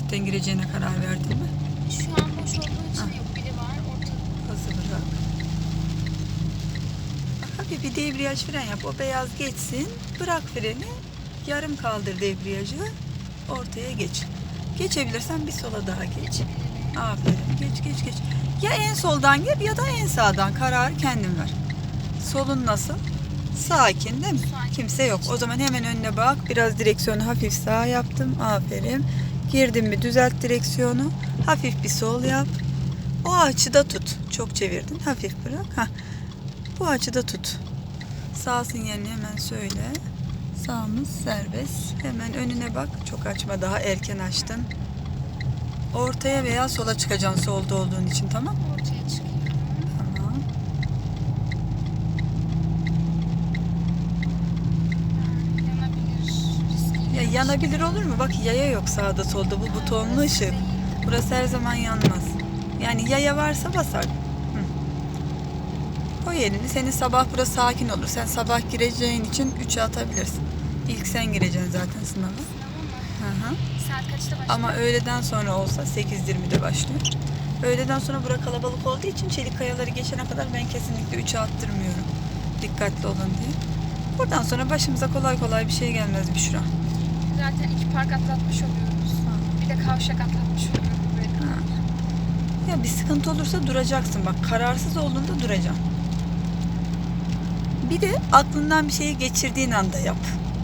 şeritten gireceğine karar verdin mi? Şu an boş olduğu için Ha. yok. Biri var ortada. Bak hafif bir debriyaj fren yap. O beyaz geçsin. Bırak freni. Yarım kaldır debriyajı. Ortaya geç. Geçebilirsen bir sola daha geç. Aferin. Geç geç geç. Ya en soldan gir ya da en sağdan. Kararı kendin ver. Solun nasıl? Sakin değil mi? Sakin. Kimse yok. O zaman hemen önüne bak. Biraz direksiyonu hafif sağa yaptım. Aferin. Girdim mi düzelt direksiyonu. Hafif bir sol yap. O açıda tut. Çok çevirdin. Hafif bırak. Hah. Bu açıda tut. Sağ sinyalini hemen söyle. Sağımız serbest. Hemen önüne bak. Çok açma. Daha erken açtın. Ortaya veya sola çıkacaksın solda olduğun için tamam Ortaya çıkıyor. Tamam. Yanabilir. Riskli. Ya yanabilir olur mu? Bak yaya yok sağda solda. Bu butonlu ışık. Burası her zaman yanmaz. Yani yaya varsa basar. Hı. Koy elini. Senin sabah burası sakin olur. Sen sabah gireceğin için 3'e atabilirsin. İlk sen gireceksin zaten sınava. Hı hı. Saat kaçta başlıyor? Ama öğleden sonra olsa 8.20'de başlıyor. Öğleden sonra bura kalabalık olduğu için çelik kayaları geçene kadar ben kesinlikle 3'e attırmıyorum. Dikkatli olun diye. Buradan sonra başımıza kolay kolay bir şey gelmez Büşra. Zaten iki park atlatmış oluyoruz. Bir de kavşak atlatmış oluyoruz. Ya bir sıkıntı olursa duracaksın. Bak kararsız olduğunda duracaksın. Bir de aklından bir şeyi geçirdiğin anda yap.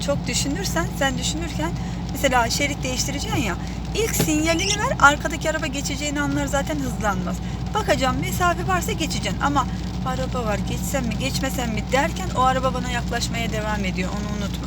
Çok düşünürsen, sen düşünürken mesela şerit değiştireceksin ya. İlk sinyalini ver, arkadaki araba geçeceğini anlar zaten hızlanmaz. Bakacağım mesafe varsa geçeceksin ama araba var geçsem mi geçmesem mi derken o araba bana yaklaşmaya devam ediyor onu unutma.